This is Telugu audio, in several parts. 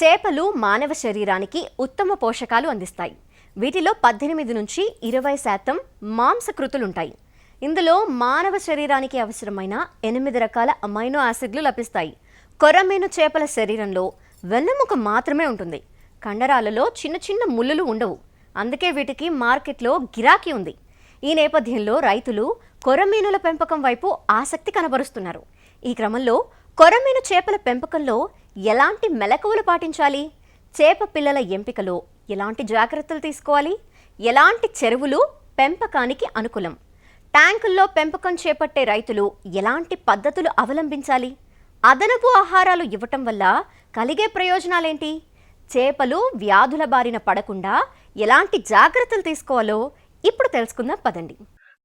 చేపలు మానవ శరీరానికి ఉత్తమ పోషకాలు అందిస్తాయి. వీటిలో పద్దెనిమిది నుంచి ఇరవై శాతం మాంసకృతులుంటాయి. ఇందులో మానవ శరీరానికి అవసరమైన ఎనిమిది రకాల అమైనో యాసిడ్లు లభిస్తాయి. కొరమేను చేపల శరీరంలో వెన్నెముక మాత్రమే ఉంటుంది. కండరాలలో చిన్న చిన్న ముళ్ళులు ఉండవు. అందుకే వీటికి మార్కెట్లో గిరాకీ ఉంది. ఈ నేపథ్యంలో రైతులు కొరమీనుల పెంపకం వైపు ఆసక్తి కనబరుస్తున్నారు. ఈ క్రమంలో కొరమీను చేపల పెంపకంలో ఎలాంటి మెలకువలు పాటించాలి? చేప పిల్లల ఎంపికలో ఎలాంటి జాగ్రత్తలు తీసుకోవాలి? ఎలాంటి చెరువులు పెంపకానికి అనుకూలం? ట్యాంకుల్లో పెంపకం చేపట్టే రైతులు ఎలాంటి పద్ధతులు అవలంబించాలి? అదనపు ఆహారాలు ఇవ్వటం వల్ల కలిగే ప్రయోజనాలేంటి? చేపలు వ్యాధుల బారిన పడకుండా ఎలాంటి జాగ్రత్తలు తీసుకోవాలో ఇప్పుడు తెలుసుకుందాం పదండి.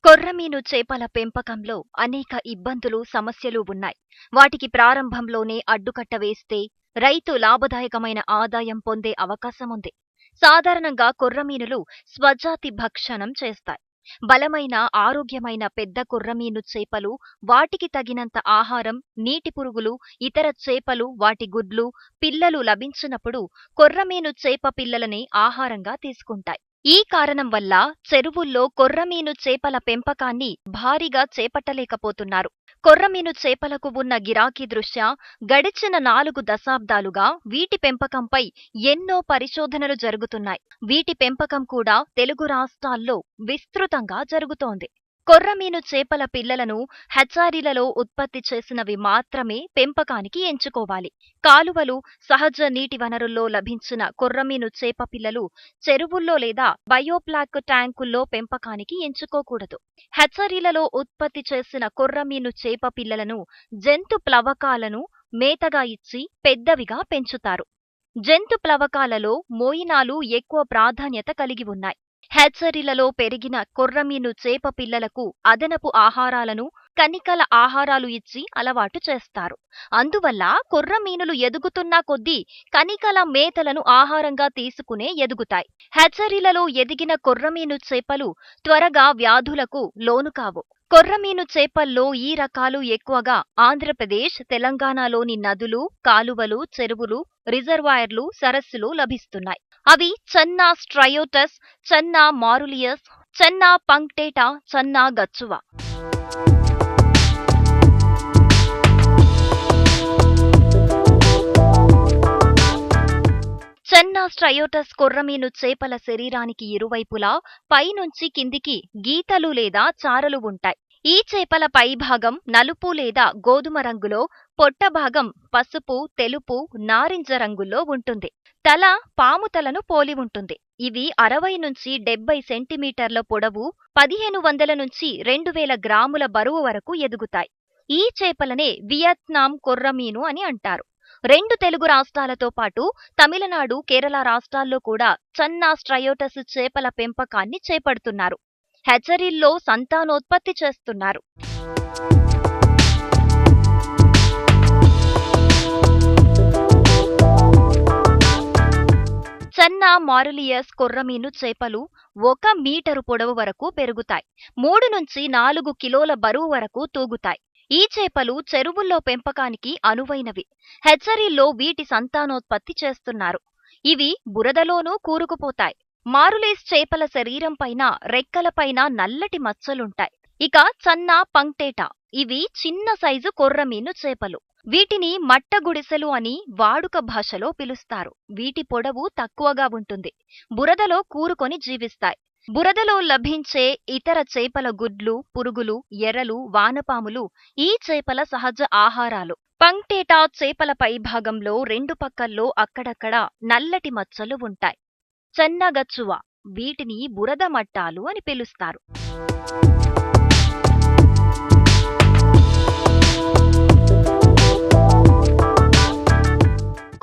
కొర్రమీను చేపల పెంపకంలో అనేక ఇబ్బందులు సమస్యలు ఉన్నాయి. వాటికి ప్రారంభంలోనే అడ్డుకట్ట వేస్తే రైతు లాభదాయకమైన ఆదాయం పొందే అవకాశముంది సాధారణంగా కొర్రమీనులు స్వజాతి భక్షణం చేస్తాయి. బలమైన ఆరోగ్యమైన పెద్ద కొర్రమీను చేపలు వాటికి తగినంత ఆహారం నీటి పురుగులు ఇతర చేపలు వాటి గుడ్లు పిల్లలు లభించినప్పుడు కొర్రమీను చేప పిల్లలని ఆహారంగా తీసుకుంటాయి. ఈ కారణం వల్ల చెరువుల్లో కొర్రమీను చేపల పెంపకాన్ని భారీగా చేపట్టలేకపోతున్నారు. కొర్రమీను చేపలకు ఉన్న గిరాకీ దృష్ట్యా గడిచిన నాలుగు దశాబ్దాలుగా వీటి పెంపకంపై ఎన్నో పరిశోధనలు జరుగుతున్నాయి. వీటి పెంపకం కూడా తెలుగు రాష్ట్రాల్లో విస్తృతంగా జరుగుతోంది. కొర్రమీను చేపల పిల్లలను హెచ్చారీలలో ఉత్పత్తి చేసినవి మాత్రమే పెంపకానికి ఎంచుకోవాలి. కాలువలు సహజ నీటి వనరుల్లో లభించిన కొర్రమీను చేప పిల్లలు చెరువుల్లో లేదా బయోప్లాక్ ట్యాంకుల్లో పెంపకానికి ఎంచుకోకూడదు. హెచ్చరీలలో ఉత్పత్తి చేసిన కొర్రమీను చేప పిల్లలను జంతు ప్లవకాలను మేతగా ఇచ్చి పెద్దవిగా పెంచుతారు. జంతు ప్లవకాలలో మోయినాలు ఎక్కువ ప్రాధాన్యత కలిగి ఉన్నాయి. హ్యాచరీలలో పెరిగిన కొర్రమీను చేప పిల్లలకు అదనపు ఆహారాలను కనికల ఆహారాలు ఇచ్చి అలవాటు చేస్తారు. అందువల్ల కొర్రమీనులు ఎదుగుతున్న కొద్దీ కనికల మేతలను ఆహారంగా తీసుకునే ఎదుగుతాయి. హ్యాచరీలలో ఎదిగిన కొర్రమీను చేపలు త్వరగా వ్యాధులకు లోను కావు. కొర్రమీను చేపల్లో ఈ రకాలు ఎక్కువగా ఆంధ్రప్రదేశ్ తెలంగాణలోని నదులు కాలువలు చెరువులు రిజర్వాయర్లు సరస్సులు లభిస్తున్నాయి. అవి చన్నా స్ట్రయోటస్ చన్నా మారులియస్ చన్నా పంక్టేటా చన్నా గచ్చువ. చెన్నా స్ట్రయోటస్ కొర్రమీను చేపల శరీరానికి ఇరువైపులా పైనుంచి కిందికి గీతలు లేదా చారలు ఉంటాయి. ఈ చేపల పైభాగం నలుపు లేదా గోధుమ రంగులో పొట్ట భాగం పసుపు తెలుపు నారింజ రంగుల్లో ఉంటుంది. తల పాము తలను పోలి ఉంటుంది. ఇవి అరవై నుంచి డెబ్బై సెంటీమీటర్ల పొడవు పదిహేను వందల నుంచి రెండు వేల గ్రాముల బరువు వరకు ఎదుగుతాయి. ఈ చేపలనే వియత్నాం కొర్రమీను అని అంటారు. రెండు తెలుగు రాష్ట్రాలతో పాటు తమిళనాడు కేరళ రాష్ట్రాల్లో కూడా చన్నా స్ట్రయోటస్ చేపల పెంపకాన్ని చేపడుతున్నారు. హెచరీల్లో సంతానోత్పత్తి చేస్తున్నారు. చన్నా మారులియస్ కొర్రమీను చేపలు ఒక మీటరు పొడవు వరకు పెరుగుతాయి. మూడు నుంచి నాలుగు కిలోల బరువు వరకు తూగుతాయి. ఈ చేపలు చెరువుల్లో పెంపకానికి అనువైనవి. హెచ్చరీల్లో వీటి సంతానోత్పత్తి చేస్తున్నారు. ఇవి బురదలోనూ కూరుకుపోతాయి. మారులేస్ చేపల శరీరం పైన రెక్కలపైన నల్లటి మచ్చలుంటాయి. ఇక చన్నా పంక్టేటా ఇవి చిన్న సైజు కొర్రమీను చేపలు. వీటిని మట్టగుడిసెలు అని వాడుక భాషలో పిలుస్తారు. వీటి పొడవు తక్కువగా ఉంటుంది. బురదలో కూరుకొని జీవిస్తాయి. బురదలో లభించే ఇతర చేపల గుడ్లు పురుగులు ఎర్రలు వానపాములు ఈ చేపల సహజ ఆహారాలు. పంక్టేటా చేపల పైభాగంలో రెండు పక్కల్లో అక్కడక్కడ నల్లటి మచ్చలు ఉంటాయి. చెన్నగచ్చువ వీటిని బురద మట్టాలు అని పిలుస్తారు.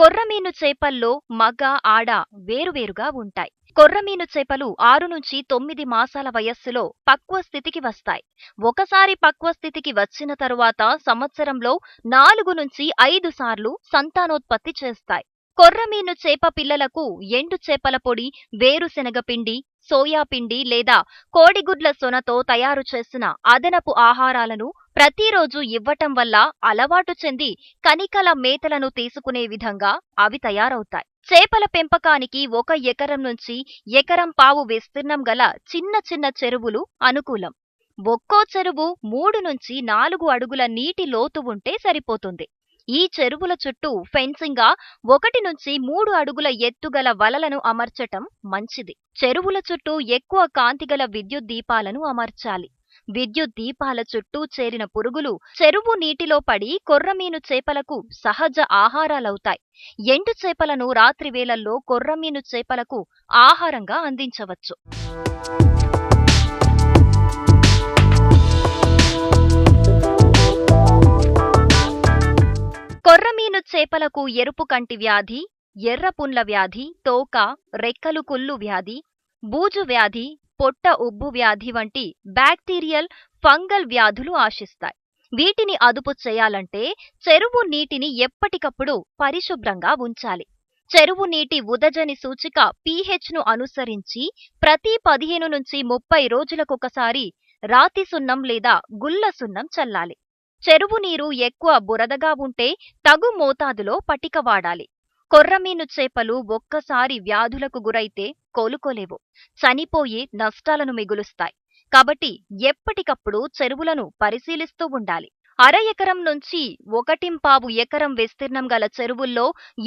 కొర్రమీను చేపల్లో మగ ఆడ వేరువేరుగా ఉంటాయి. కొర్రమీను చేపలు ఆరు నుంచి తొమ్మిది మాసాల వయస్సులో పక్వ స్థితికి వస్తాయి. ఒకసారి పక్వ స్థితికి వచ్చిన తరువాత సంవత్సరంలో నాలుగు నుంచి ఐదు సార్లు సంతానోత్పత్తి చేస్తాయి. కొర్రమీను చేప పిల్లలకు ఎండు చేపల పొడి వేరుశెనగ పిండి సోయా పిండి లేదా కోడిగుడ్ల సొనతో తయారు చేసిన అదనపు ఆహారాలను ప్రతిరోజు ఇవ్వటం వల్ల అలవాటు చెంది కనికల మేతలను తీసుకునే విధంగా అవి తయారవుతాయి. చేపల పెంపకానికి ఒక ఎకరం నుంచి ఎకరం పావు విస్తీర్ణం గల చిన్న చిన్న చెరువులు అనుకూలం. ఒక్కో చెరువు మూడు నుంచి నాలుగు అడుగుల నీటి లోతు ఉంటే సరిపోతుంది. ఈ చెరువుల చుట్టూ ఫెన్సింగ్గా ఒకటి నుంచి మూడు అడుగుల ఎత్తుగల వలలను అమర్చటం మంచిది. చెరువుల చుట్టూ ఎక్కువ కాంతిగల విద్యుత్ దీపాలను అమర్చాలి. విద్యుత్ దీపాల చుట్టూ చేరిన పురుగులు చెరువు నీటిలో పడి కొర్రమీను చేపలకు సహజ ఆహారాలవుతాయి. ఎండు చేపలను రాత్రి వేళల్లో కొర్రమీను చేపలకు ఆహారంగా అందించవచ్చు. కొర్రమీను చేపలకు ఎరుపు కంటి వ్యాధి ఎర్రపుండ్ల వ్యాధి తోక రెక్కలు కుళ్ళు వ్యాధి బూజు వ్యాధి పొట్ట ఉబ్బు వ్యాధి వంటి బ్యాక్టీరియల్ ఫంగల్ వ్యాధులు ఆశిస్తాయి. వీటిని అదుపు చేయాలంటే చెరువు నీటిని ఎప్పటికప్పుడు పరిశుభ్రంగా ఉంచాలి. చెరువు నీటి ఉదజని సూచిక pH ను అనుసరించి ప్రతి పదిహేను నుంచి ముప్పై రోజులకొకసారి రాతి సున్నం లేదా గుల్ల సున్నం చల్లాలి. చెరువు నీరు ఎక్కువ బురదగా ఉంటే తగు మోతాదులో పటిక వాడాలి. కొర్రమీను చేపలు ఒక్కసారి వ్యాధులకు గురైతే కోలుకోలేవు. చనిపోయి నష్టాలను మిగులుస్తాయి. కాబట్టి ఎప్పటికప్పుడు చెరువులను పరిశీలిస్తూ ఉండాలి. అర ఎకరం నుంచి ఒకటింపావు ఎకరం విస్తీర్ణం గల చెరువుల్లో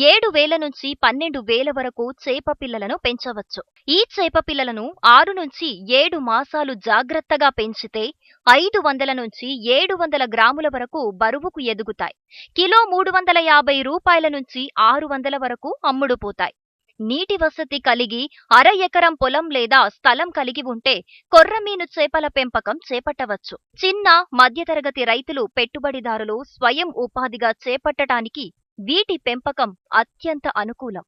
ఏడు వేల నుంచి పన్నెండు వేల వరకు చేప పిల్లలను పెంచవచ్చు. ఈ చేప పిల్లలను ఆరు నుంచి ఏడు మాసాలు జాగ్రత్తగా పెంచితే ఐదు వందల నుంచి ఏడు వందల గ్రాముల వరకు బరువుకు ఎదుగుతాయి. కిలో మూడు వందల యాభై రూపాయల నుంచి ఆరు వందల వరకు అమ్ముడుపోతాయి. నీటి వసతి కలిగి అర ఎకరం పొలం లేదా స్థలం కలిగి ఉంటే కొర్రమీను చేపల పెంపకం చేపట్టవచ్చు. చిన్న మధ్యతరగతి రైతులు పెట్టుబడిదారులు స్వయం ఉపాధిగా చేపట్టడానికి వీటి పెంపకం అత్యంత అనుకూలం.